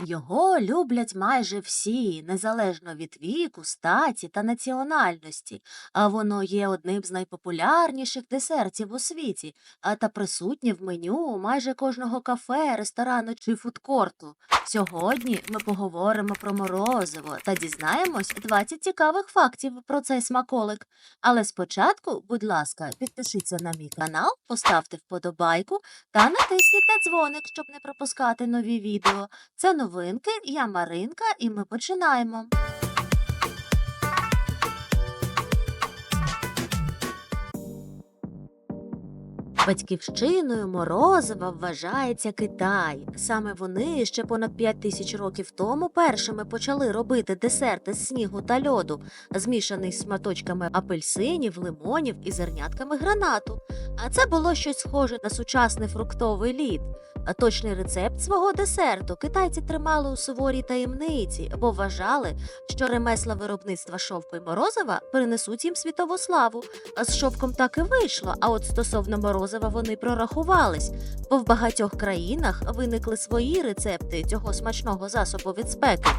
Його люблять майже всі, незалежно від віку, статі та національності, а воно є одним з найпопулярніших десертів у світі, а та присутнє в меню майже кожного кафе, ресторану чи фудкорту. Сьогодні ми поговоримо про морозиво та дізнаємось 20 цікавих фактів про цей смаколик. Але спочатку, будь ласка, підпишіться на мій канал, поставте вподобайку та натисніть на дзвоник, щоб не пропускати нові відео. Це новинки, я Маринка, і ми починаємо. Батьківщиною морозива вважається Китай. Саме вони ще понад 5 тисяч років тому першими почали робити десерти з снігу та льоду, змішаний з шматочками апельсинів, лимонів і зернятками гранату. А це було щось схоже на сучасний фруктовий лід. А точний рецепт свого десерту китайці тримали у суворій таємниці, бо вважали, що ремесла виробництва шовку й морозива принесуть їм світову славу. А з шовком так і вийшло. А от стосовно морозива вони прорахувались, бо в багатьох країнах виникли свої рецепти цього смачного засобу від спеки.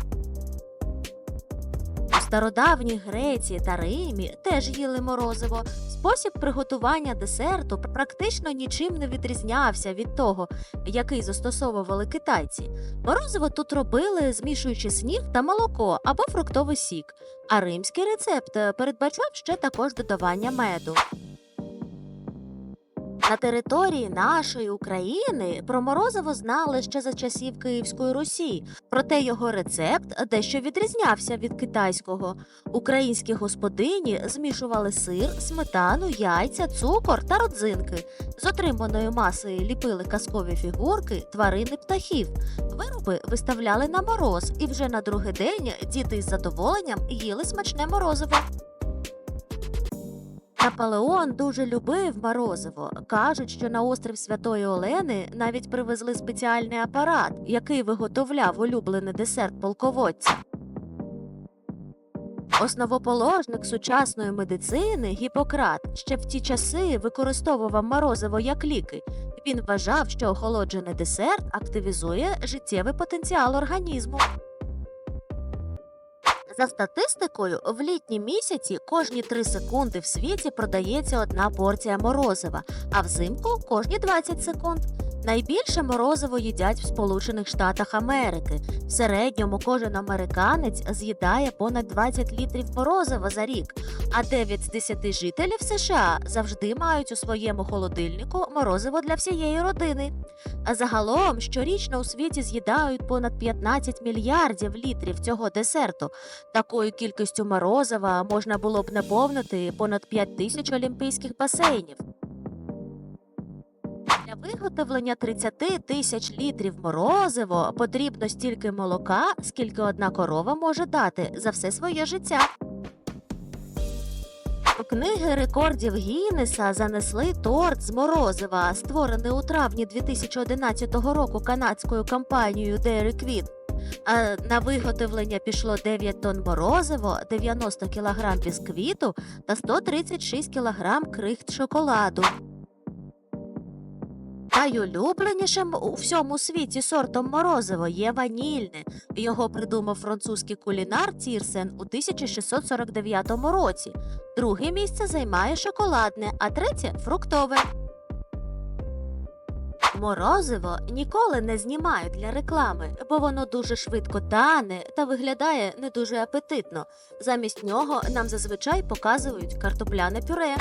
У стародавній Греції та Римі теж їли морозиво. Спосіб приготування десерту практично нічим не відрізнявся від того, який застосовували китайці. Морозиво тут робили, змішуючи сніг та молоко або фруктовий сік, а римський рецепт передбачав ще також додавання меду. На території нашої України про морозиво знали ще за часів Київської Русі, проте його рецепт дещо відрізнявся від китайського. Українські господині змішували сир, сметану, яйця, цукор та родзинки. З отриманої маси ліпили казкові фігурки, тварини птахів. Вироби виставляли на мороз, і вже на другий день діти із задоволенням їли смачне морозиво. Наполеон дуже любив морозиво. Кажуть, що на острів Святої Олени навіть привезли спеціальний апарат, який виготовляв улюблений десерт полководця. Основоположник сучасної медицини Гіппократ ще в ті часи використовував морозиво як ліки. Він вважав, що охолоджений десерт активізує життєвий потенціал організму. За статистикою, в літні місяці кожні 3 секунди в світі продається одна порція морозива, а взимку кожні 20 секунд. Найбільше морозиво їдять в Сполучених Штатах Америки. В середньому кожен американець з'їдає понад 20 літрів морозива за рік, а 9 з 10 жителів США завжди мають у своєму холодильнику морозиво для всієї родини. А загалом щорічно у світі з'їдають понад 15 мільярдів літрів цього десерту. Такою кількістю морозива можна було б наповнити понад 5 тисяч олімпійських басейнів. Виготовлення 30 тисяч літрів морозиво потрібно стільки молока, скільки одна корова може дати за все своє життя. До книги рекордів Гіннеса занесли торт з морозива, створений у травні 2011 року канадською компанією Dairy Queen. А на виготовлення пішло 9 тонн морозиво, 90 кг бісквіту та 136 кг крихт шоколаду. Найулюбленішим у всьому світі сортом морозиво є ванільне. Його придумав французький кулінар Тірсен у 1649 році. Друге місце займає шоколадне, а третє фруктове. Морозиво ніколи не знімають для реклами, бо воно дуже швидко тане та виглядає не дуже апетитно. Замість нього нам зазвичай показують картопляне пюре.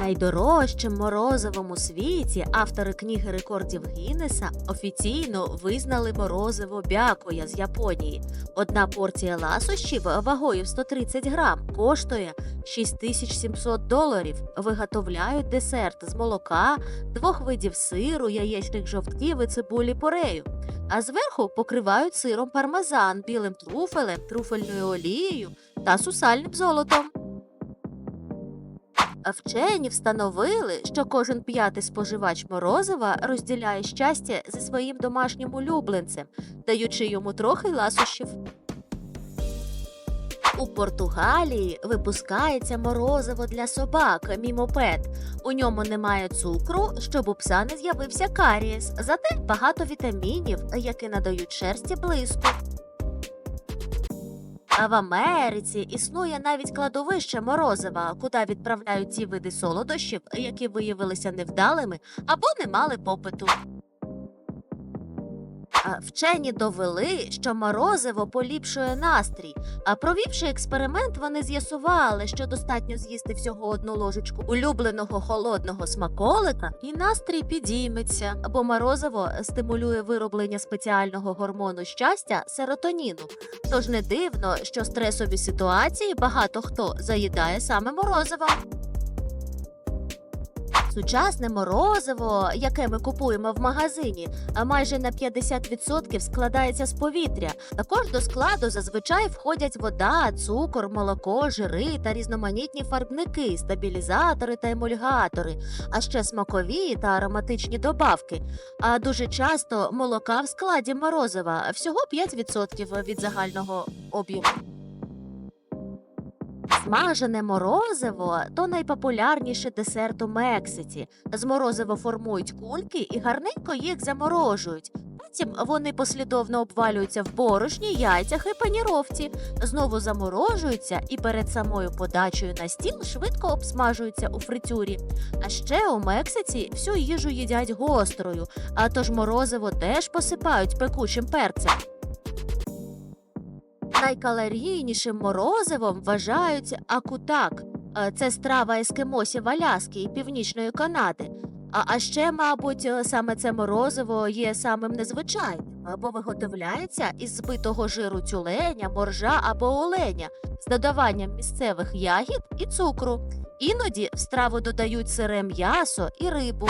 Найдорожчим морозивом у світі автори книги рекордів Гіннеса офіційно визнали морозиво бякоя з Японії. Одна порція ласощів вагою в 130 грам коштує 6700 доларів. Виготовляють десерт з молока, двох видів сиру, яєчних жовтків і цибулі порею. А зверху покривають сиром пармезан, білим труфелем, труфельною олією та сусальним золотом. А Вчені встановили, що кожен п'ятий споживач морозива розділяє щастя зі своїм домашнім улюбленцем, даючи йому трохи ласощів. У Португалії випускається морозиво для собак мімопед. У ньому немає цукру, щоб у пса не з'явився карієс, зате багато вітамінів, які надають шерсті блиску. А в Америці існує навіть кладовище морозива, куди відправляють ті види солодощів, які виявилися невдалими або не мали попиту. Вчені довели, що морозиво поліпшує настрій. А провівши експеримент, вони з'ясували, що достатньо з'їсти всього одну ложечку улюбленого холодного смаколика, і настрій підійметься, бо морозиво стимулює вироблення спеціального гормону щастя серотоніну. Тож не дивно, що стресові ситуації багато хто заїдає саме морозиво. Сучасне морозиво, яке ми купуємо в магазині, майже на 50% складається з повітря. Також до складу зазвичай входять вода, цукор, молоко, жири та різноманітні фарбники, стабілізатори та емульгатори, а ще смакові та ароматичні добавки. А дуже часто молока в складі морозива всього 5% від загального об'єму. Смажене морозиво то найпопулярніший десерт у Мексиці. З морозива формують кульки і гарненько їх заморожують. Потім вони послідовно обвалюються в борошні, яйцях і паніровці, знову заморожуються і перед самою подачею на стіл швидко обсмажуються у фритюрі. А ще у Мексиці всю їжу їдять гострою, а тож морозиво теж посипають пекучим перцем. Найкалорійнішим морозивом вважають акутак. Е, Це страва ескимосів Аляски і Північної Канади. А, ще, мабуть, е, саме це морозиво є самим незвичайним, бо виготовляється із збитого жиру тюленя, моржа або оленя з додаванням місцевих ягід і цукру. Іноді в страву додають сире м'ясо і рибу.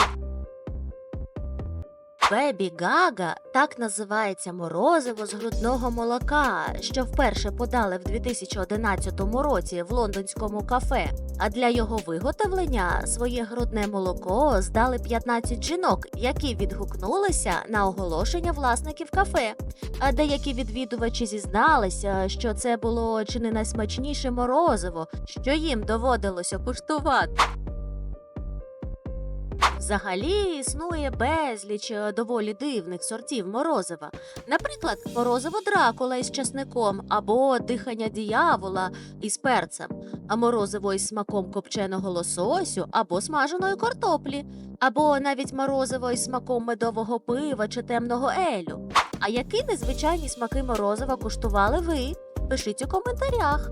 Бебі Гага так називається морозиво з грудного молока, що вперше подали в 2011 році в лондонському кафе. А для його виготовлення своє грудне молоко здали 15 жінок, які відгукнулися на оголошення власників кафе. А деякі відвідувачі зізналися, що це було чи не найсмачніше морозиво, що їм доводилося куштувати. Взагалі існує безліч е, доволі дивних сортів морозива. Наприклад, морозиво дракула із часником або дихання діявола із перцем, а морозиво із смаком копченого лососю або смаженої картоплі, або навіть морозиво із смаком медового пива чи темного елю. А які незвичайні смаки морозива куштували ви? Пишіть у коментарях.